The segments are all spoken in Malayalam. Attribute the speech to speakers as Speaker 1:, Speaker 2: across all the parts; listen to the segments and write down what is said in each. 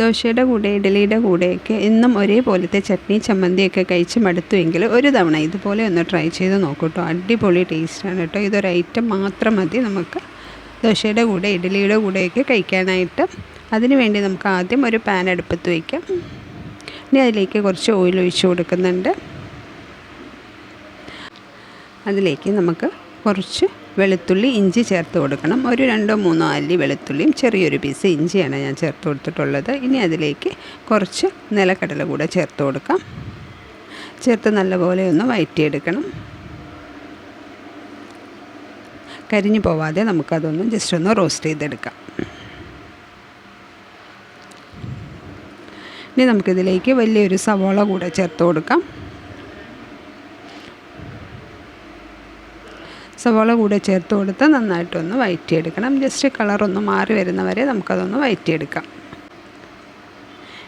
Speaker 1: ദോശയുടെ കൂടെ ഇഡലിയുടെ കൂടെയൊക്കെ എന്നും ഒരേപോലത്തെ ചട്നി ചമ്മന്തിയൊക്കെ കഴിച്ച് മടുത്തുവെങ്കിൽ ഒരു തവണ ഇതുപോലെ ഒന്ന് ട്രൈ ചെയ്ത് നോക്കൂ കേട്ടോ അടിപൊളി ടേസ്റ്റാണ് കേട്ടോ ഇതൊരു ഐറ്റം മാത്രം മതി നമുക്ക്. ദോശയുടെ കൂടെ ഇഡലിയുടെ കൂടെയൊക്കെ കഴിക്കാനായിട്ട്. അതിന് വേണ്ടി നമുക്ക് ആദ്യം ഒരു പാൻ അടുപ്പത്ത് വയ്ക്കാം ഇനി അതിലേക്ക് കുറച്ച് ഓയിൽ ഒഴിച്ച് കൊടുക്കുന്നുണ്ട്. അതിലേക്ക് നമുക്ക് കുറച്ച് വെളുത്തുള്ളി ഇഞ്ചി ചേർത്ത് കൊടുക്കണം. ഒരു രണ്ടോ മൂന്നോ അല്ലി വെളുത്തുള്ളിയും ചെറിയൊരു പീസ് ഇഞ്ചിയാണ് ഞാൻ ചേർത്ത് കൊടുത്തിട്ടുള്ളത്. ഇനി അതിലേക്ക് കുറച്ച് നിലക്കടല കൂടെ ചേർത്ത് കൊടുക്കാം. ചേർത്ത് നല്ലപോലെ ഒന്ന് വയറ്റിയെടുക്കണം. കരിഞ്ഞു പോവാതെ നമുക്കതൊന്ന് ജസ്റ്റ് ഒന്ന് റോസ്റ്റ് ചെയ്തെടുക്കാം. ഇനി നമുക്കിതിലേക്ക് വലിയൊരു സവോള കൂടെ ചേർത്ത് കൊടുക്കാം. സവോള കൂടെ ചേർത്ത് കൊടുത്ത് നന്നായിട്ടൊന്ന് വഴറ്റിയെടുക്കണം ജസ്റ്റ് കളറൊന്ന് മാറി വരുന്നവരെ നമുക്കതൊന്ന് വഴറ്റിയെടുക്കാം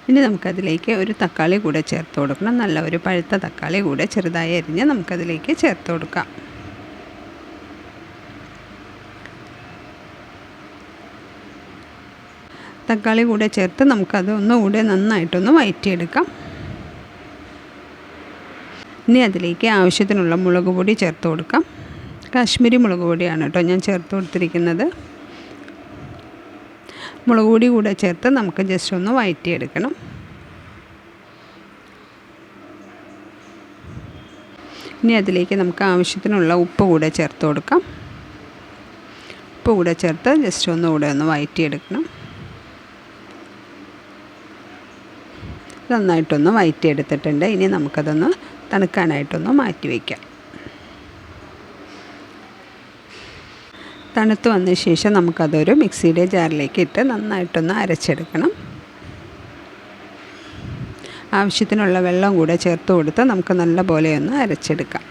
Speaker 1: ഇനി നമുക്കതിലേക്ക് ഒരു തക്കാളി കൂടെ ചേർത്ത് കൊടുക്കണം. നല്ല ഒരു പഴുത്ത തക്കാളി കൂടെ ചെറുതായി അരിഞ്ഞ് നമുക്കതിലേക്ക് ചേർത്ത് കൊടുക്കാം. തക്കാളി കൂടെ ചേർത്ത് നമുക്കത് ഒന്നുകൂടെ നന്നായിട്ടൊന്ന് വഴറ്റിയെടുക്കാം ഇനി അതിലേക്ക് ആവശ്യത്തിനുള്ള മുളക് പൊടി ചേർത്ത് കൊടുക്കാം. കാശ്മീരി മുളക് പൊടിയാണ് കേട്ടോ ഞാൻ ചേർത്ത് കൊടുത്തിരിക്കുന്നത്. മുളക് പൊടി കൂടെ ചേർത്ത് നമുക്ക് ജസ്റ്റ് ഒന്ന് വഴറ്റിയെടുക്കണം ഇനി അതിലേക്ക് നമുക്ക് ആവശ്യത്തിനുള്ള ഉപ്പ് കൂടെ ചേർത്ത് കൊടുക്കാം. ഉപ്പ് കൂടെ ചേർത്ത് ജസ്റ്റ് ഒന്ന് കൂടെ ഒന്ന് വഴറ്റിയെടുക്കണം നന്നായിട്ടൊന്ന് വഴറ്റിയെടുത്തിട്ടുണ്ട് ഇനി നമുക്കതൊന്ന് തണുക്കാനായിട്ടൊന്ന് മാറ്റി വയ്ക്കാം. തണുത്ത് വന്ന ശേഷം നമുക്കതൊരു മിക്സിയുടെ ജാറിലേക്ക് ഇട്ട് നന്നായിട്ടൊന്ന് അരച്ചെടുക്കണം. ആവശ്യത്തിനുള്ള വെള്ളം കൂടെ ചേർത്ത് കൊടുത്ത് നമുക്ക് നല്ല പോലെ ഒന്ന് അരച്ചെടുക്കാം.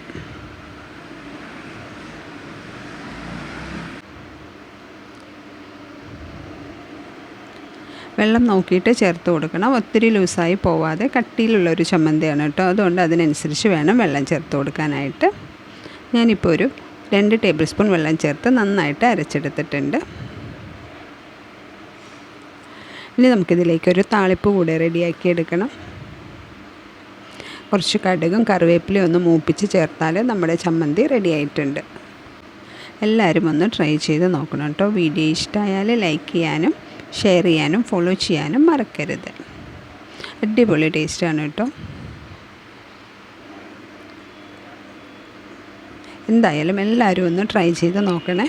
Speaker 1: വെള്ളം നോക്കിയിട്ട് ചേർത്ത് കൊടുക്കണം. ഒത്തിരി ലൂസായി പോവാതെ കട്ടിയിലുള്ളൊരു ചമ്മന്തിയാണ് കേട്ടോ. അതുകൊണ്ട് അതിനനുസരിച്ച് വേണം വെള്ളം ചേർത്ത് കൊടുക്കാനായിട്ട്. ഞാനിപ്പോൾ ഒരു രണ്ട് ടേബിൾ സ്പൂൺ വെള്ളം ചേർത്ത് നന്നായിട്ട് അരച്ചെടുത്തിട്ടുണ്ട്. ഇനി നമുക്കിതിലേക്ക് ഒരു താളിപ്പ് കൂടെ റെഡിയാക്കി എടുക്കണം. കുറച്ച് കടുകും കറിവേപ്പിലയും ഒന്ന് മൂപ്പിച്ച് ചേർത്താൽ നമ്മുടെ ചമ്മന്തി റെഡി ആയിട്ടുണ്ട്. എല്ലാവരും ഒന്ന് ട്രൈ ചെയ്ത് നോക്കണം കേട്ടോ. വീഡിയോ ഇഷ്ടമായാൽ ലൈക്ക് ചെയ്യാനും ഷെയർ ചെയ്യാനും ഫോളോ ചെയ്യാനും മറക്കരുത്. അടിപൊളി ടേസ്റ്റാണ് കേട്ടോ. എന്തായാലും എല്ലാവരും ഒന്ന് ട്രൈ ചെയ്ത് നോക്കണേ.